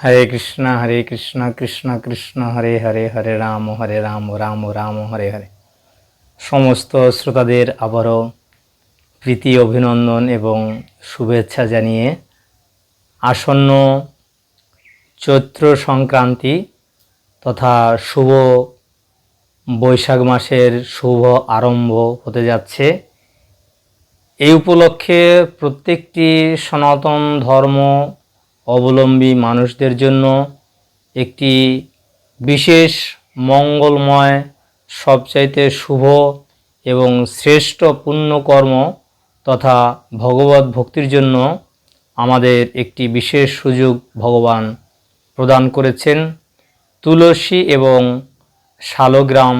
হরে কৃষ্ণ হরে কৃষ্ণ কৃষ্ণ কৃষ্ণ, হরে হরে হরে রাম হরে রাম রাম রাম, হরে হরে। সমস্ত শ্রোতাদের আবারও প্রীতি, অভিনন্দন এবং শুভেচ্ছা জানিয়ে আসন্ন চৈত্র সংক্রান্তি তথা শুভ বৈশাখ মাসের শুভ আরম্ভ হতে যাচ্ছে। এই উপলক্ষে প্রত্যেকটি সনাতন ধর্ম অবলম্বী মানুষদের জন্য একটি বিশেষ মঙ্গলময়, সবচাইতে শুভ এবং শ্রেষ্ঠ পুণ্যকর্ম তথা ভগবত ভক্তির জন্য আমাদের একটি বিশেষ সুযোগ ভগবান প্রদান করেছেন। তুলসী এবং শালগ্রাম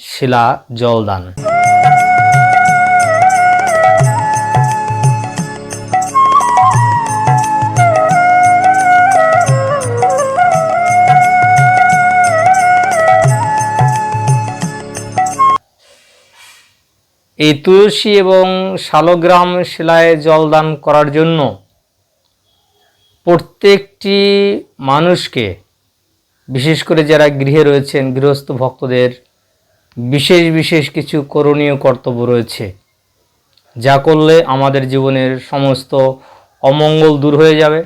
শিলা জলদান। এই তুলসী এবং শালগ্রাম শিলায় জলদান করার জন্য প্রত্যেকটি মানুষকে, বিশেষ করে যারা গৃহে রয়েছেন, গৃহস্থ ভক্তদের বিশেষ বিশেষ কিছু করণীয় কর্তব্য রয়েছে। যা করলে আমাদের জীবনের সমস্ত অমঙ্গল দূর হয়ে যাবে,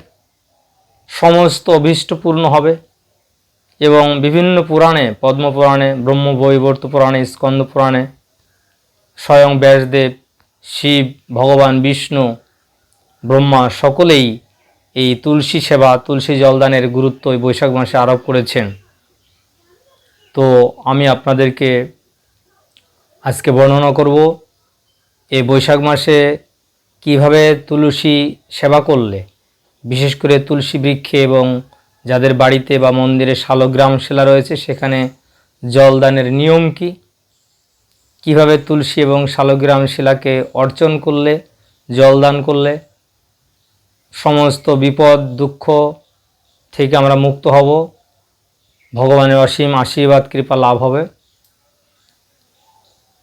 সমস্ত অভীষ্টপূর্ণ হবে এবং বিভিন্ন পুরাণে, পদ্মপুরাণে, ব্রহ্মবৈবর্ত পুরাণে, স্কন্দ পুরাণে স্বয়ং ব্যাসদেব, শিব, ভগবান, বিষ্ণু, ব্রহ্মা সকলেই এই তুলসী সেবা, তুলসী জলদানের গুরুত্ব এই বৈশাখ মাসে আরোপ করেছেন। তো আমি আপনাদেরকে আজকে বর্ণনা করব এই বৈশাখ মাসে কীভাবে তুলসী সেবা করলে, বিশেষ করে তুলসী বৃক্ষে এবং যাদের বাড়িতে বা মন্দিরে শালগ্রাম শিলা রয়েছে, সেখানে জলদানের নিয়ম কী? কীভাবে তুলসী এবং শালগ্রাম শিলাকে অর্চন করলে, জলদান করলে, সমস্ত বিপদ, দুঃখ থেকে আমরা মুক্ত হব, ভগবানের অসীম আশীর্বাদ, কৃপা লাভ হবে।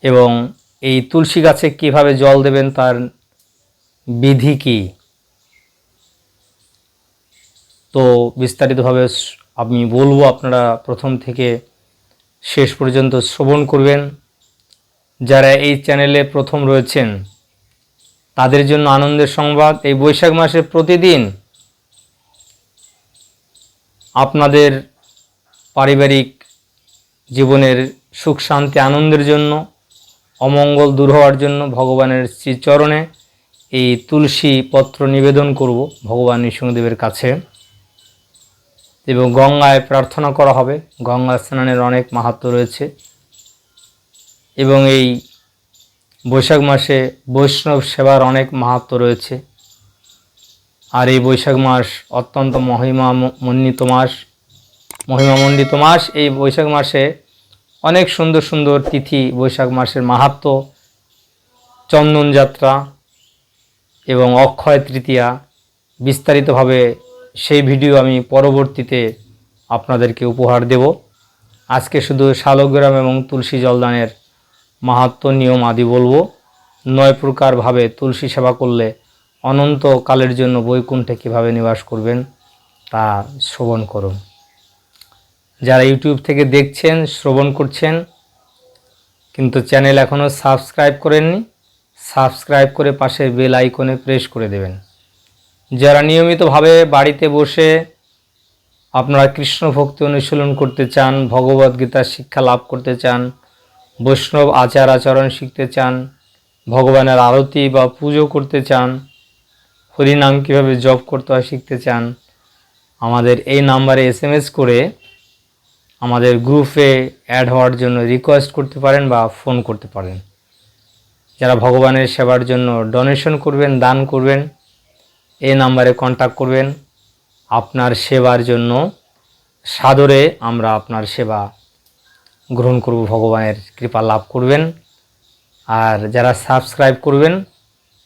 এবং এই তুলসী গাছে কীভাবে জল দেবেন, তার বিধি কি? তো বিস্তারিতভাবে আমি বলব, আপনারা প্রথম থেকে শেষ পর্যন্ত শ্রবণ করবেন। যারা এই চ্যানেলে প্রথম রয়েছেন, তাদের জন্য আনন্দের সংবাদ এই বৈশাখ মাসে প্রতিদিন আপনাদের পারিবারিক জীবনের সুখ, শান্তি, আনন্দের জন্য, অমঙ্গল দূর হওয়ার জন্য ভগবানের শ্রীচরণে এই তুলসী পত্র নিবেদন করব ভগবান নৃসিংহদেবের কাছে। এবং গঙ্গায় প্রার্থনা করা হবে। গঙ্গা স্নানের অনেক মাহাত্ম রয়েছে। এবং এই বৈশাখ মাসে বৈষ্ণব সেবার অনেক মাহাত্ম রয়েছে। আর এই বৈশাখ মাস অত্যন্ত মহিমা মণ্ডিত মাস। মহিমামণ্ডিত মাস, এই বৈশাখ মাসে অনেক সুন্দর সুন্দর তিথি, বৈশাখ মাসের মাহাত্ম, চন্দন যাত্রা এবং অক্ষয় তৃতীয়া। বিস্তারিতভাবে সেই ভিডিও আমি পরবর্তীতে আপনাদেরকে উপহার দেব। আজকে শুধু শালগ্রাম এবং তুলসী জলদানের মাহাত্ম, নিয়ম আদি বলব। নয় প্রকারভাবে তুলসী সেবা করলে অনন্ত কালের জন্য বৈকুণ্ঠে কীভাবে নিবাস করবেন তা শ্রবণ করুন। যারা ইউটিউব থেকে দেখছেন, শ্রবণ করছেন, কিন্তু চ্যানেল এখনও সাবস্ক্রাইব করেননি, সাবস্ক্রাইব করে পাশের বেল আইকনে প্রেস করে দেবেন। যারা নিয়মিতভাবে বাড়িতে বসে আপনারা কৃষ্ণ ভক্তি অনুশীলন করতে চান, ভগবদ্গীতার শিক্ষা লাভ করতে চান বৈষ্ণব আচার আচরণ শিখতে চান, ভগবানের আরতি বা পুজো করতে চান, হরিনাম কীভাবে জপ করতে হয় শিখতে চান, আমাদের এই নাম্বারে এস করে আমাদের গ্রুপে অ্যাড হওয়ার জন্য রিকোয়েস্ট করতে পারেন বা ফোন করতে পারেন। যারা ভগবানের সেবার জন্য ডোনেশন করবেন, দান করবেন, এই নাম্বারে কন্ট্যাক্ট করবেন। আপনার সেবার জন্য সাদরে আমরা আপনার সেবা গ্রহণ করব, ভগবানের কৃপা লাভ করবেন। আর যারা সাবস্ক্রাইব করবেন,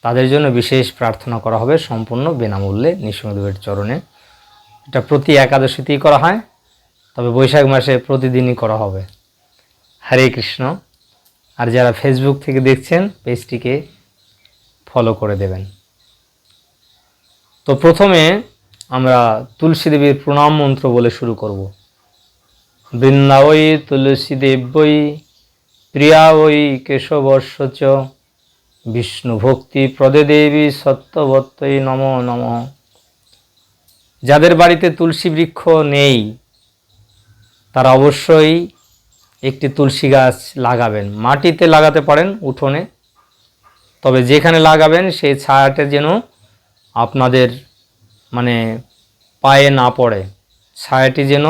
তাদের জন্য বিশেষ প্রার্থনা করা হবে সম্পূর্ণ বিনামূল্যে নৃসিংহদেবের চরণে। এটা প্রতি একাদশীতেই করা হয়, তবে বৈশাখ মাসে প্রতিদিনই করা হবে। হরে কৃষ্ণ। আর যারা ফেসবুক থেকে দেখছেন, পেজটিকে ফলো করে দেবেন। তো প্রথমে আমরা তুলসী দেবীর প্রণাম মন্ত্র বলে শুরু করব। বৃন্দাবই তুলসী দেব্যই প্রিয়া ওই কেশবর্ষ চ বিষ্ণু ভক্তি প্রদে দেবী সত্যবত্তই নম নম। যাদের বাড়িতে তুলসী বৃক্ষ নেই, তারা অবশ্যই একটি তুলসী গাছ লাগাবেন। মাটিতে লাগাতে পারেন উঠোনে, তবে যেখানে লাগাবেন সেই ছায়াটা যেন আপনাদের মানে পায়ে না পড়ে। ছায়াটি যেন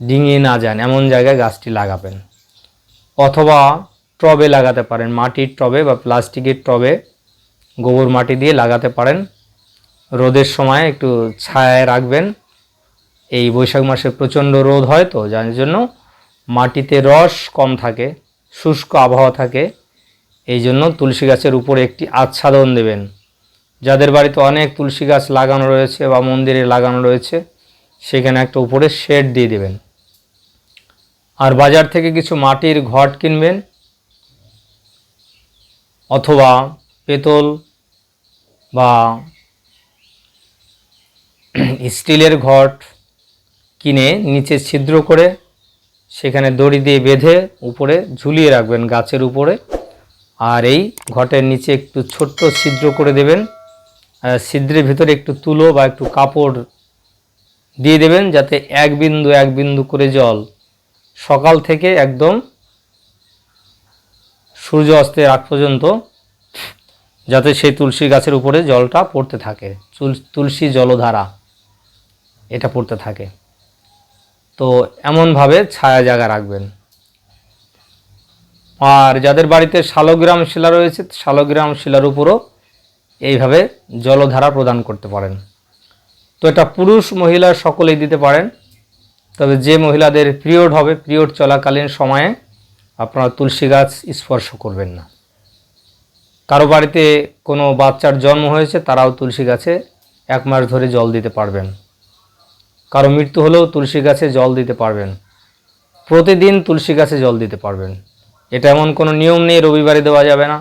ডিঙিয়ে না যান, এমন জায়গায় গাছটি লাগাবেন। অথবা টবে লাগাতে পারেন, মাটির টবে বা প্লাস্টিকের টবে গোবর মাটি দিয়ে লাগাতে পারেন। রোদের সময় একটু ছায়ায় রাখবেন। এই বৈশাখ মাসে প্রচণ্ড রোদ হয় তো, যার জন্য মাটিতে রস কম থাকে, শুষ্ক আবহাওয়া থাকে। এই জন্য তুলসী গাছের উপরে একটি আচ্ছাদন দেবেন। যাদের বাড়িতে অনেক তুলসী গাছ লাগানো রয়েছে বা মন্দিরে লাগানো রয়েছে, সেখানে একটা উপরে শেড দিয়ে দেবেন। আর বাজার থেকে কিছু মাটির ঘট কিনবেন অথবা পেতল বা স্টিলের ঘট কিনে নিচে ছিদ্র করে সেখানে দড়ি দিয়ে বেঁধে উপরে ঝুলিয়ে রাখবেন গাছের উপরে। আর এই ঘটের নিচে একটু ছোট্ট ছিদ্র করে দেবেন। ছিদ্রের ভিতরে একটু তুলো বা একটু কাপড় দিয়ে দেবেন যাতে এক বিন্দু এক বিন্দু করে জল সকাল থেকে একদম সূর্য অস্তের আগ পর্যন্ত যাতে সেই তুলসী গাছের উপরে জলটা পড়তে থাকে, তুল- তুলসী জলধারা এটা পড়তে থাকে। তো এমনভাবে ছায়া জায়গা রাখবেন। আর যাদের বাড়িতে শালগ্রাম শিলা রয়েছে, শালগ্রাম শিলার উপরও এইভাবে জলধারা প্রদান করতে পারেন। তো এটা পুরুষ মহিলা সকলেই দিতে পারেন। তবে যে মহিলাদের পিরিয়ড হবে, পিরিয়ড চলাকালীন সময়ে আপনারা তুলসী গাছ স্পর্শ করবেন না। কারও বাড়িতে কোনো বাচ্চার জন্ম হয়েছে, তারাও তুলসী গাছে এক মাস ধরে জল দিতে পারবেন। কারও মৃত্যু হলেও তুলসী গাছে জল দিতে পারবেন। প্রতিদিন তুলসী গাছে জল দিতে পারবেন। এটা এমন কোনো নিয়ম নেই, রবিবারে দেওয়া যাবে না,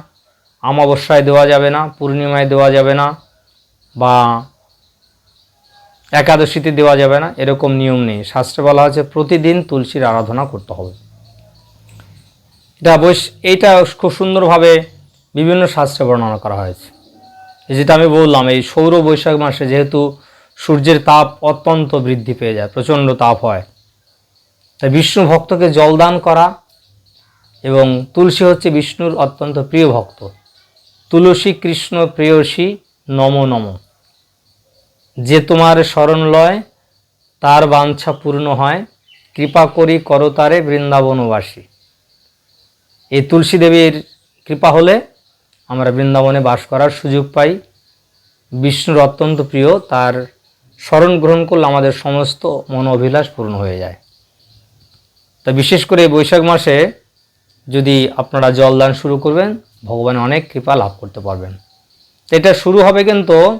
অমাবস্যায় দেওয়া যাবে না, পূর্ণিমায় দেওয়া যাবে না, বা একাদশীতে দেওয়া যাবে না, এরকম নিয়ম নেই। শাস্ত্রে বলা আছে, প্রতিদিন তুলসীর আরাধনা করতে হবে। এটা বৈশ এইটা খুব সুন্দরভাবে বিভিন্ন শাস্ত্রে বর্ণনা করা হয়েছে। যেটা আমি বললাম, এই সৌর বৈশাখ মাসে যেহেতু সূর্যের তাপ অত্যন্ত বৃদ্ধি পেয়ে যায়, প্রচণ্ড তাপ হয়, তাই বিষ্ণু ভক্তকে জলদান করা এবং তুলসী হচ্ছে বিষ্ণুর অত্যন্ত প্রিয় ভক্ত। তুলসী কৃষ্ণ প্রেয়সী, নম নম। যে তোমার শরণ লয়, তার বাঞ্ছা পূর্ণ হয়। কৃপা করি করতারে বৃন্দাবনবাসী। এই তুলসী দেবীর কৃপা হলে আমরা বৃন্দাবনে বাস করার সুযোগ পাই। বিষ্ণুর অত্যন্ত প্রিয়, তার স্মরণ গ্রহণ করলে আমাদের সমস্ত মন অভিলাষ পূর্ণ হয়ে যায়। তা বিশেষ করে বৈশাখ মাসে যদি আপনারা জলদান শুরু করবেন, ভগবান অনেক কৃপা লাভ করতে পারবেন। এটা শুরু হবে কিন্তু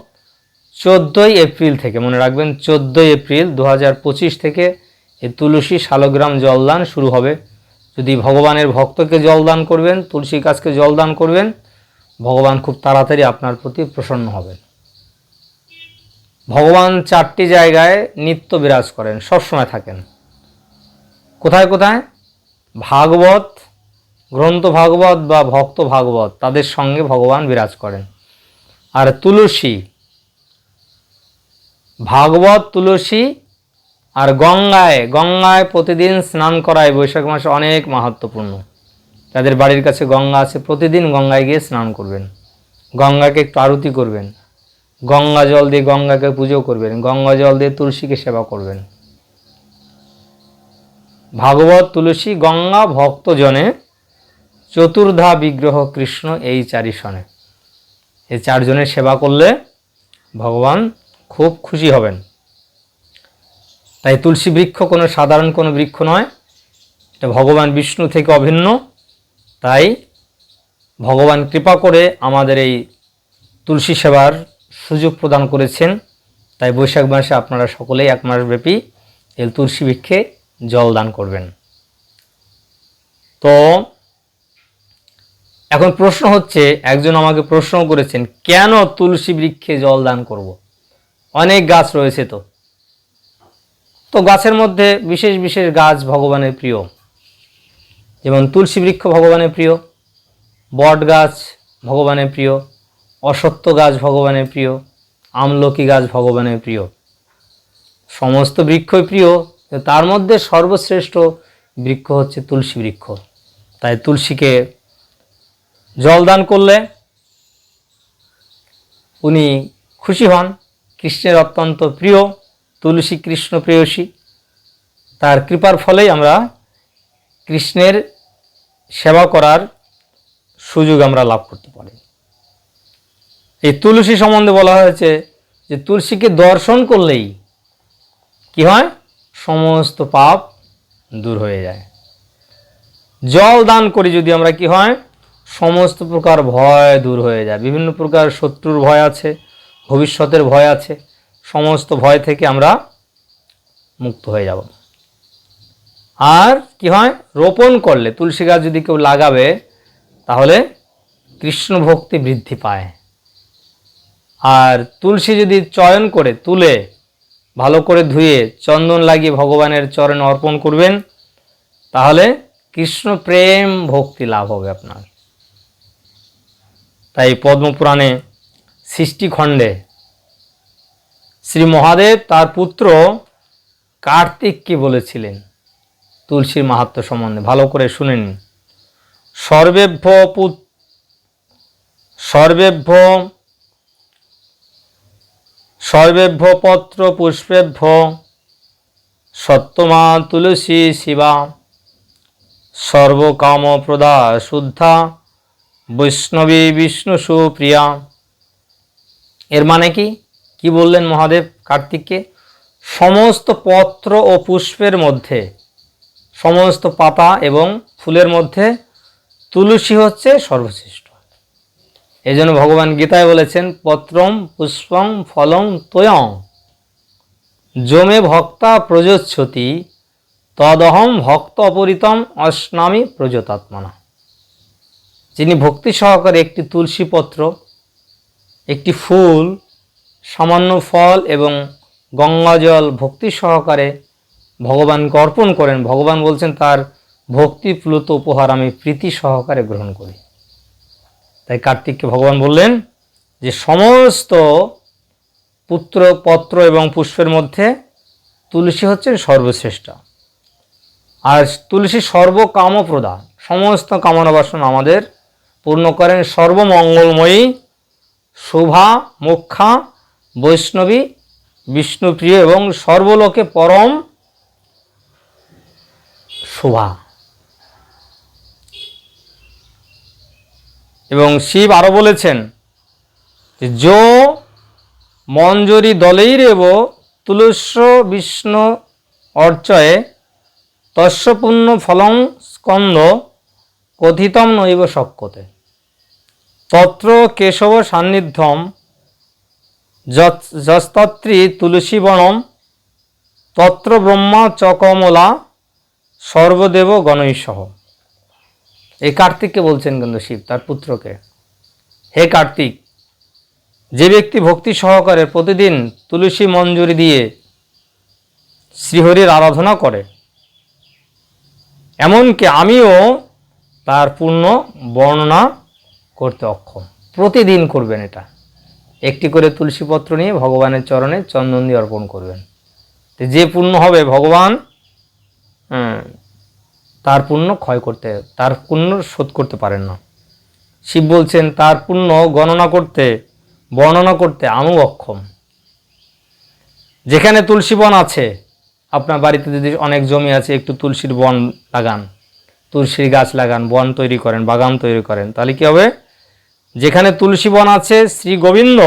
চোদ্দোই এপ্রিল থেকে, মনে রাখবেন, চোদ্দোই এপ্রিল দু থেকে এই তুলসী শালগ্রাম জলদান শুরু হবে। যদি ভগবানের ভক্তকে জলদান করবেন, তুলসী গাছকে জলদান করবেন, ভগবান খুব তাড়াতাড়ি আপনার প্রতি প্রসন্ন হবেন। ভগবান চারটি জায়গায় নিত্য বিরাজ করেন, সবসময় থাকেন। কোথায় কোথায়? ভাগবত, গ্রন্থ ভাগবত বা ভক্ত ভাগবত, তাদের সঙ্গে ভগবান বিরাজ করেন। আর তুলসী ভাগবত, তুলসী আর গঙ্গায় গঙ্গায় প্রতিদিন স্নান করায় বৈশাখ মাসে অনেক মাহাত্মপূর্ণ। যাদের বাড়ির কাছে গঙ্গা আছে, প্রতিদিন গঙ্গায় গিয়ে স্নান করবেন। গঙ্গাকে একটু আরতি করবেন। গঙ্গা জল দিয়ে গঙ্গাকে পুজো করবেন। গঙ্গা জল দিয়ে তুলসীকে সেবা করবেন। ভাগবত, তুলসী, গঙ্গা ভক্তজনে চতুর্ধা বিগ্রহ কৃষ্ণ এই চারি সনে। এই চারজনের সেবা করলে ভগবান খুব খুশি হবেন। তাই তুলসী বৃক্ষ কোনো সাধারণ কোনো বৃক্ষ নয়, এটা ভগবান বিষ্ণু থেকে অভিন্ন। তাই ভগবান কৃপা করে আমাদের এই তুলসী সেবার সুযোগ প্রদান করেছেন। তাই বৈশাখ মাসে আপনারা সকলেই এক মাস ব্যাপী এই তুলসী বৃক্ষে জল দান করবেন। তো এখন প্রশ্ন হচ্ছে, একজন আমাকে প্রশ্ন করেছেন, কেন তুলসী বৃক্ষে জল দান করব। অনেক গাছ রয়েছে তো। তো গাছের মধ্যে বিশেষ বিশেষ গাছ ভগবানের প্রিয়। যেমন তুলসী বৃক্ষ ভগবানের প্রিয়, বট গাছ ভগবানের প্রিয় অসত্য গাছ ভগবানের প্রিয়, আমলকি গাছ ভগবানের প্রিয়। সমস্ত বৃক্ষই প্রিয় তার মধ্যে সর্বশ্রেষ্ঠ বৃক্ষ হচ্ছে তুলসী বৃক্ষ। তাই তুলসীকে জলদান করলে উনি খুশি হন। কৃষ্ণের অত্যন্ত প্রিয়, তুলসী কৃষ্ণ প্রেয়সী। তার কৃপার ফলেই আমরা কৃষ্ণের সেবা করার সুযোগ আমরা লাভ করতে পারি। এই তুলসী সম্বন্ধে বলা হয়েছে যে তুলসীকে দর্শন করলেই কি হয়? সমস্ত পাপ দূর হয়ে যায়। জল দান করি যদি আমরা কি হয়? সমস্ত প্রকার ভয় দূর হয়ে যায়। বিভিন্ন প্রকার শত্রুর ভয় আছে। ভবিষ্যতের ভয় আছে, সমস্ত ভয় থেকে আমরা মুক্ত হয়ে যাব। আর কি হয়? রোপণ করলে, তুলসী গাছ যদি কেউ লাগাবে, তাহলে কৃষ্ণ ভক্তি বৃদ্ধি পায়। আর তুলসী যদি চয়ন করে, তুলে ভালো করে ধুয়ে, চন্দন লাগিয়ে ভগবানের চরণে অর্পণ করবেন, তাহলে কৃষ্ণ প্রেম ভক্তি লাভ হবে আপনার। তাই পদ্মপুরাণে সৃষ্টিখণ্ডে। শ্রী মহাদেব তার পুত্র কার্তিককে বলেছিলেন, তুলসীর মাহাত্ম সম্বন্ধে। ভালো করে শুনেন সর্বেভ্য পুত সর্বেভ্য সর্বেভ্য পত্র পুষ্পেভ্য সত্যমা তুলসী শিবা সর্বকাম প্রদা শুদ্ধা বৈষ্ণবী বিষ্ণু সুপ্রিয়া এর মানে কি? কি বললেন মহাদেব কার্তিককে? সমস্ত পত্র ও পুষ্পের মধ্যে, সমস্ত পাতা এবং ফুলের মধ্যে তুলসী হচ্ছে সর্বশ্রেষ্ঠ। এই জন্য ভগবান গীতায় বলেছেন, পত্রম পুষ্পং ফলং তোয়ং। জমে ভক্তা প্রযোচ্ছতি তদহম ভক্ত অপরিতম অস্নামী প্রজতাত্মনা। যিনি ভক্তি সহকারে একটি তুলসী পত্র একটি ফুল, সামান্য ফল এবং গঙ্গাজল ভক্তি সহকারে ভগবানকে অর্পণ করেন। ভগবান বলছেন, তার ভক্তি প্লুত উপহার আমি প্রীতি সহকারে গ্রহণ করি। তাই কার্তিককে ভগবান বললেন যে, সমস্ত পুত্র, পত্র এবং পুষ্পের মধ্যে তুলসী হচ্ছেন সর্বশ্রেষ্ঠ। আর তুলসী সর্বকামপ্রদা, সমস্ত কামনা বাসনা আমাদের পূর্ণ করেন। সর্বমঙ্গলময়ী শোভা, মোক্ষা, বৈষ্ণবী, বিষ্ণুপ্রিয় এবং সর্বলোকে পরম শোভা। এবং শিব আরও বলেছেন যে, যো মঞ্জরি দলেই রেব তুলস্য বিষ্ণু অর্চয়ে, তস্য পুণ্য ফলং স্কন্দ কথিতম নৈব শক্যতে তত্র কেশব সান্নিধ্যম যস্তত্রী তুলসী বনম, তত্র ব্রহ্মা চকমলা সর্বদেব গণৈসহ এই কার্তিককে বলছেন কিন্তু শিব, তার পুত্রকে। হে কার্তিক, যে ব্যক্তি ভক্তি সহকারে প্রতিদিন তুলসী মঞ্জুরি দিয়ে শ্রীহরির আরাধনা করে, এমনকি আমিও তার পূর্ণ বর্ণনা করতে অক্ষম। প্রতিদিন করবেন এটা। একটি করে তুলসীপত্র নিয়ে ভগবানের চরণে চন্দন দিয়ে অর্পণ করবেন। তো যে পূর্ণ হবে ভগবান হ্যাঁ, তার পুণ্য ক্ষয় করতে তার পুণ্য শোধ করতে পারেন না। শিব বলছেন তার পুণ্য গণনা করতে বর্ণনা করতে আমিও অক্ষম। যেখানে তুলসী বন আছে আপনার বাড়িতে যদি অনেক জমি আছে একটু তুলসীর বন লাগান তুলসীর গাছ লাগান বন তৈরি করেন বাগান তৈরি করেন তাহলে কী হবে? যেখানে তুলসী বন আছে, শ্রী গোবিন্দ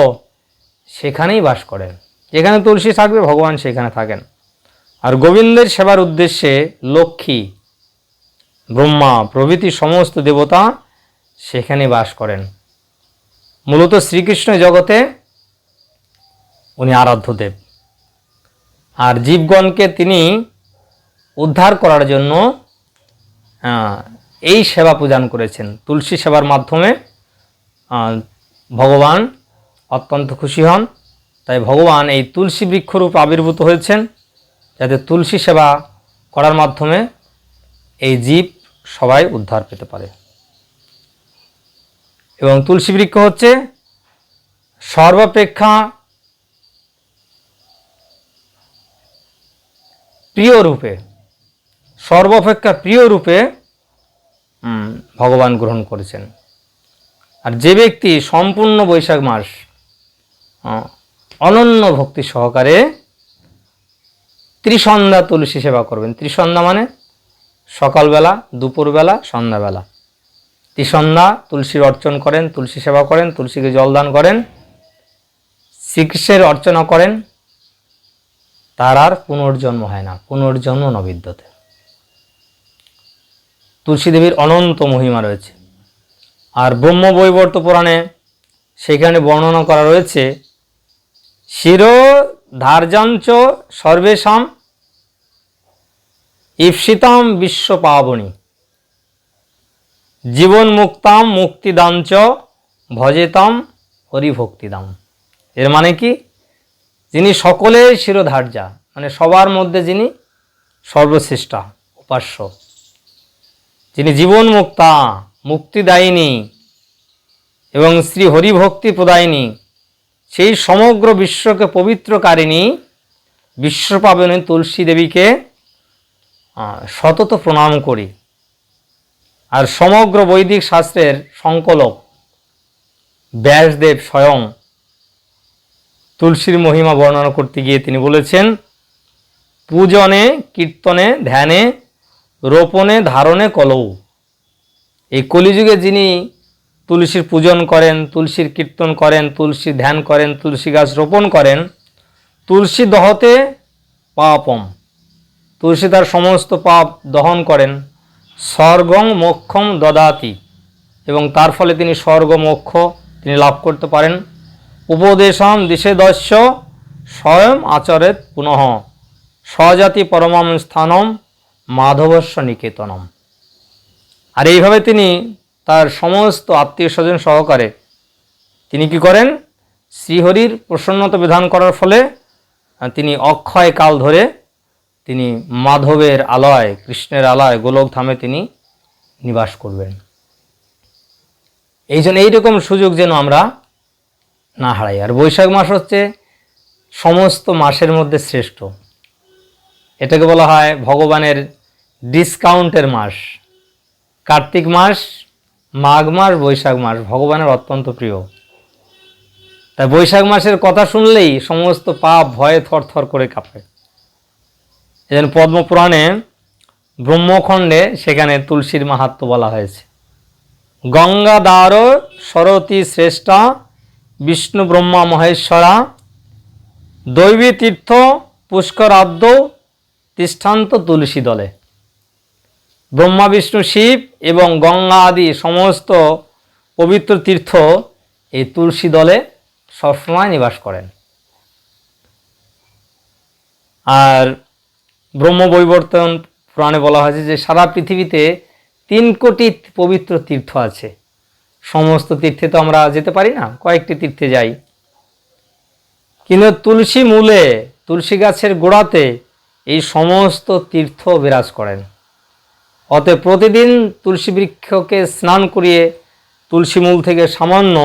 সেখানেই বাস করেন। যেখানে তুলসী থাকবে, ভগবান সেখানে থাকেন। আর গোবিন্দের সেবার উদ্দেশ্যে লক্ষ্মী, ব্রহ্মা, প্রভৃতি সমস্ত দেবতা সেখানে বাস করেন। মূলত শ্রীকৃষ্ণ জগতে উনি আরাধ্য দেব। আর জীবগণকে তিনি উদ্ধার করার জন্য এই সেবা প্রদান করেছেন। তুলসী সেবার মাধ্যমে ভগবান অত্যন্ত খুশি হন। তাই ভগবান এই তুলসী বৃক্ষরূপ আবির্ভূত হয়েছেন যাতে তুলসী সেবা করার মাধ্যমে এই জীব সবাই উদ্ধার পেতে পারে। এবং তুলসী বৃক্ষ হচ্ছে সর্বাপেক্ষা প্রিয় রূপে, সর্বাপেক্ষা প্রিয় রূপে ভগবান গ্রহণ করেছেন। আর যে ব্যক্তি সম্পূর্ণ বৈশাখ মাস অনন্য ভক্তি সহকারে ত্রিসন্ধ্যা তুলসী সেবা করবেন। ত্রিসন্ধ্যা মানে সকালবেলা, দুপুরবেলা, সন্ধ্যাবেলা। ত্রিসন্ধ্যা তুলসীর অর্চন করেন, তুলসী সেবা করেন, তুলসীকে জলদান করেন, শ্রীকৃষ্ণের অর্চনা করেন, তার আর পুনর্জন্ম হয় না, পুনর্জন্ম নবিদ্যতে তুলসী দেবীর অনন্ত মহিমা রয়েছে। আর ব্রহ্ম বৈবর্ত পুরাণে সেখানে বর্ণনা করা রয়েছে, শির ধার্যাঞ্চ সর্বেশাম ঈপ্সিতাম বিশ্ব পাবনী জীবন মুক্তাম মুক্তিদাঞ্চ ভজেতাম হরিভক্তিদাম। এর মানে কি? যিনি সকলের শিরোধার্যা মানে সবার মধ্যে যিনি সর্বশ্রেষ্ঠা, উপাস্য। যিনি জীবন মুক্তা মুক্তিদায়িনী এবং শ্রী হরিভক্তি প্রদায়িনী, সেই সমগ্র বিশ্বকে পবিত্রকারিণী বিশ্বপাবনী তুলসী দেবীকে সতত প্রণাম করি। আর সমগ্র বৈদিক শাস্ত্রের সংকলক ব্যাসদেব স্বয়ং তুলসীর মহিমা বর্ণনা করতে গিয়ে তিনি বলেছেন, পূজনে, কীর্তনে, ধ্যানে, রোপণে, ধারণে, কলৌ। এই কলিযুগে যিনি তুলসীর পূজন করেন, তুলসীর কীর্তন করেন, তুলসী ধ্যান করেন, তুলসী গাছ রোপণ করেন, তুলসী দহতে পাপম। তুলসী তার সমস্ত পাপ দহন করেন। স্বর্গং মোক্ষম দদাতি। এবং তার ফলে তিনি স্বর্গ মোক্ষ তিনি লাভ করতে পারেন। উপদেশম দিশে দস্য স্বয়ং আচরেত পুনঃ। স্বজাতি পরমাম স্থানম মাধবস্য নিকেতনম। আর এইভাবে তিনি তার সমস্ত আত্মীয় স্বজন সহকারে তিনি কি করেন? শ্রীহরির প্রসন্নতা বিধান করার ফলে তিনি অক্ষয় কাল ধরে তিনি মাধবের আলয়, কৃষ্ণের আলয় গোলকধামে তিনি নিবাস করবেন। এই জন্য এইরকম সুযোগ যেন আমরা না হারাই। আর বৈশাখ মাস হচ্ছে সমস্ত মাসের মধ্যে শ্রেষ্ঠ। এটাকে বলা হয় ভগবানের ডিসকাউন্টের মাস। কার্তিক মাস, মাঘ মাস, বৈশাখ মাস ভগবানের অত্যন্ত প্রিয়। তাই বৈশাখ মাসের কথা শুনলেই সমস্ত পাপ ভয়ে থরথর করে কাঁপে। এজন্য পদ্মপুরাণে ব্রহ্মখণ্ডে সেখানে তুলসীর মাহাত্ম বলা হয়েছে। গঙ্গা গঙ্গাদার সরতী শ্রেষ্ঠা, বিষ্ণু ব্রহ্মা মহেশ্বরা, দৈবী তীর্থ পুষ্করাদ্য তিষ্ঠান্ত তুলসী দলে। ব্রহ্মা, বিষ্ণু, শিব এবং গঙ্গা আদি সমস্ত পবিত্র তীর্থ এই তুলসী দলে সবসময় নিবাস করেন। আর ব্রহ্ম বৈবর্তন পুরাণে বলা হয়েছে যে সারা পৃথিবীতে তিন কোটি পবিত্র তীর্থ আছে। সমস্ত তীর্থে তো আমরা যেতে পারি না, কয়েকটি তীর্থে যাই। কিন্তু তুলসী মূলে, তুলসী গাছের গোড়াতে এই সমস্ত তীর্থ বিরাজ করেন। অতএব প্রতিদিন তুলসী বৃক্ষকে স্নান করিয়ে তুলসী মূল থেকে সামান্য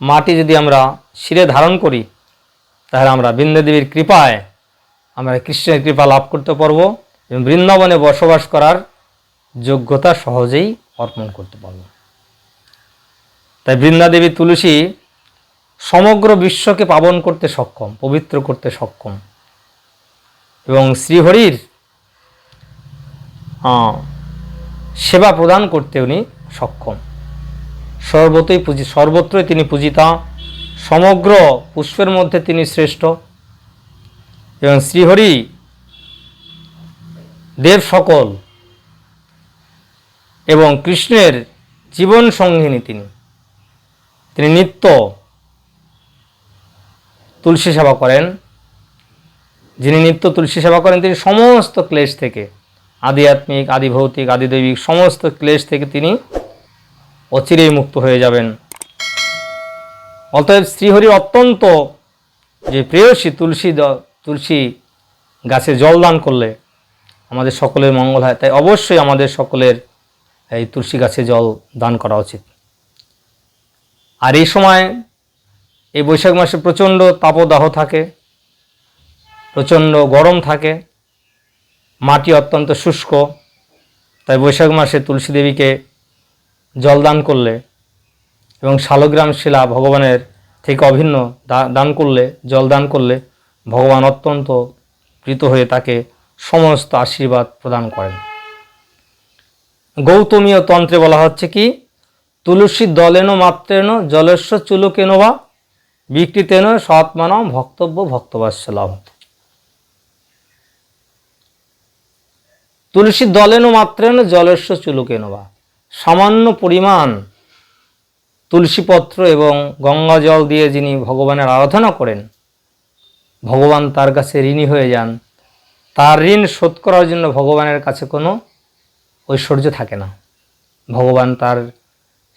মাটি যদি আমরা শিরে ধারণ করি, তাহলে আমরা বৃন্দাদেবীর কৃপায় আমরা কৃষ্ণের কৃপা লাভ করতে পারব এবং বৃন্দাবনে বসবাস করার যোগ্যতা সহজেই অর্পণ করতে পারব। তাই বৃন্দাদেবী তুলসী সমগ্র বিশ্বকে পাবন করতে সক্ষম, পবিত্র করতে সক্ষম এবং শ্রীহরির সেবা প্রদান করতে উনি সক্ষম। সর্বতই পূজি সর্বত্রই তিনি পূজিতা। সমগ্র পুষ্পের মধ্যে তিনি শ্রেষ্ঠ। এবং শ্রীহরি দেব সকল এবং কৃষ্ণের জীবন সঙ্গিনী তিনি। তিনি নিত্য তুলসী সেবা করেন। যিনি নিত্য তুলসী সেবা করেন, তিনি সমস্ত ক্লেশ থেকে আধ্যাত্মিক আদি ভৌতিক আদি দৈবিক সমস্ত ক্লেশ থেকে তিনি অচিরেই মুক্ত হয়ে যাবেন। অতএব শ্রীহরি অত্যন্ত যে প্রেয়সী তুলসী তুলসী গাছে জল দান করলে আমাদের সকলের মঙ্গল হয়। তাই অবশ্যই আমাদের সকলের এই তুলসী গাছে জল দান করা উচিত। আর এই সময় এই বৈশাখ মাসে প্রচণ্ড তাপদাহ থাকে, প্রচণ্ড গরম থাকে। মাটি অত্যন্ত শুষ্ক, তাই বৈশাখ মাসে তুলসী দেবীকে জল দান করলে এবং শালগ্রাম শিলা ভগবানের থেকে অভিন্ন দান করলে, জল দান করলে ভগবান অত্যন্ত প্রীত হয়ে তাকে সমস্ত আশীর্বাদ প্রদান করেন। গৌতমীয় তন্ত্রে বলা হচ্ছে কি, তুলসী দলেন মাত্রেন জলস্ব চুলকেন বা বিকৃতেন সৎমানম ভক্তব্য ভক্তবাৎসলাম তুলসী দলেন মাত্রেন জলস্ব চুলকেন বা সামান্য পরিমাণ তুলসীপত্র এবং গঙ্গা জল দিয়ে যিনি ভগবানের আরাধনা করেন, ভগবান তার কাছে ঋণী হয়ে যান। তার ঋণ শোধ করার জন্য ভগবানের কাছে কোনো ঐশ্বর্য থাকে না। ভগবান তার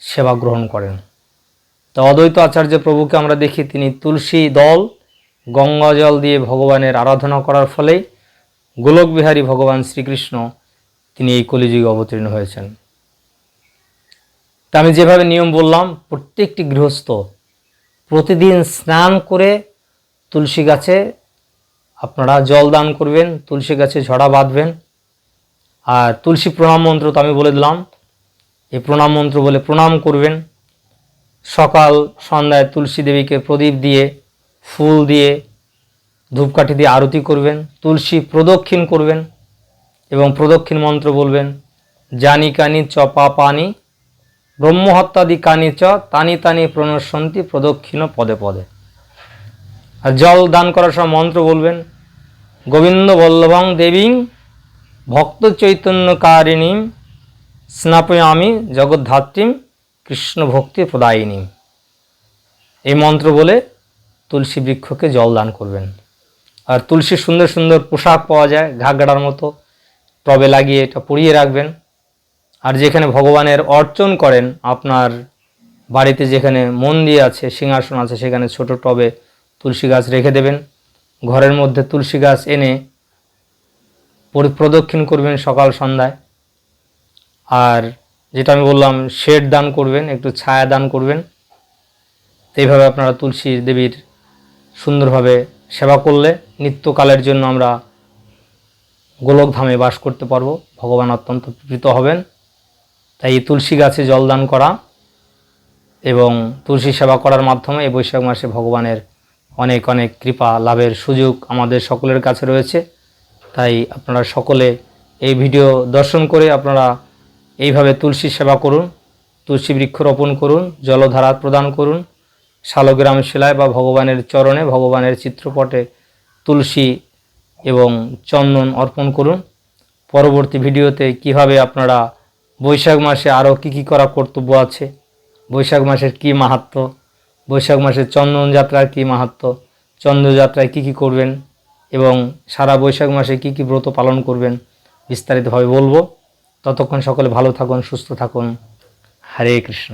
সেবা গ্রহণ করেন। তো অদ্বৈত আচার্য প্রভুকে আমরা দেখি, তিনি তুলসী দল, গঙ্গা জল দিয়ে ভগবানের আরাধনা করার ফলেই গোলকবিহারী ভগবান শ্রীকৃষ্ণ তিনি এই কলিযুগে অবতীর্ণ হয়েছেন। তা আমি যেভাবে নিয়ম বললাম, প্রত্যেকটি গৃহস্থ প্রতিদিন স্নান করে তুলসী গাছে আপনারা জল দান করবেন, তুলসী গাছে ঝড়া বাঁধবেন। আর তুলসী প্রণাম মন্ত্র তো আমি বলে দিলাম, এই প্রণাম মন্ত্র বলে প্রণাম করবেন। সকাল সন্ধ্যায় তুলসী দেবীকে প্রদীপ দিয়ে, ফুল দিয়ে ধূপকাঠি দিয়ে আরতি করবেন, তুলসী প্রদক্ষিণ করবেন এবং প্রদক্ষিণ মন্ত্র বলবেন, জানি কানি চপা পানি ব্রহ্মহত্যাদি কানি চ তানি তানি প্রণশন্তি প্রদক্ষিণ পদে পদে। আর জল দান করার সময় মন্ত্র বলবেন, গোবিন্দ বল্লভং দেবীং ভক্ত চৈতন্যকারিণী স্নাপয়ামি জগদ্ধাত্রীম কৃষ্ণ ভক্তি প্রদায়িনী এই মন্ত্র বলে তুলসী বৃক্ষকে জল দান করবেন। আর তুলসীর সুন্দর সুন্দর পোশাক পাওয়া যায়, ঘাগড়ার মতো। টবে লাগিয়ে এটা পরিয়ে রাখবেন। আর যেখানে ভগবানের অর্চন করেন, আপনার বাড়িতে যেখানে মন্দির আছে, সিংহাসন আছে, সেখানে ছোট টবে তুলসী গাছ রেখে দেবেন। ঘরের মধ্যে তুলসী গাছ এনে প্রদক্ষিণ করবেন সকাল সন্ধ্যায়। আর যেটা আমি বললাম, শেড দান করবেন, একটু ছায়া দান করবেন। এইভাবে আপনারা তুলসী দেবীর সুন্দরভাবে সেবা করলে নিত্যকালের জন্য আমরা গোলকধামে বাস করতে পারব। ভগবান অত্যন্ত প্রীত হবেন। তাই এই তুলসী গাছে জলদান করা এবং তুলসী সেবা করার মাধ্যমে এই বৈশাখ মাসে ভগবানের অনেক অনেক কৃপা লাভের সুযোগ আমাদের সকলের কাছে রয়েছে। তাই আপনারা সকলে এই ভিডিও দর্শন করে আপনারা এইভাবে তুলসী সেবা করুন, তুলসী বৃক্ষ রোপণ করুন, জলধারা প্রদান করুন। শালগ্রাম শিলায় বা ভগবানের চরণে ভগবানের চিত্রপটে তুলসী এবং চন্দন অর্পণ করুন। পরবর্তী ভিডিওতে কীভাবে আপনারা বৈশাখ মাসে আরও কী কী করা কর্তব্য আছে, বৈশাখ মাসের কী মাহাত্ম্য বৈশাখ মাসের চন্দন যাত্রার কী মাহাত্ম্য চন্দ্রযাত্রায় কী কী করবেন এবং সারা বৈশাখ মাসে কী কী ব্রত পালন করবেন বিস্তারিতভাবে বলব। ততক্ষণ সকলে ভালো থাকুন, সুস্থ থাকুন। হরে কৃষ্ণ।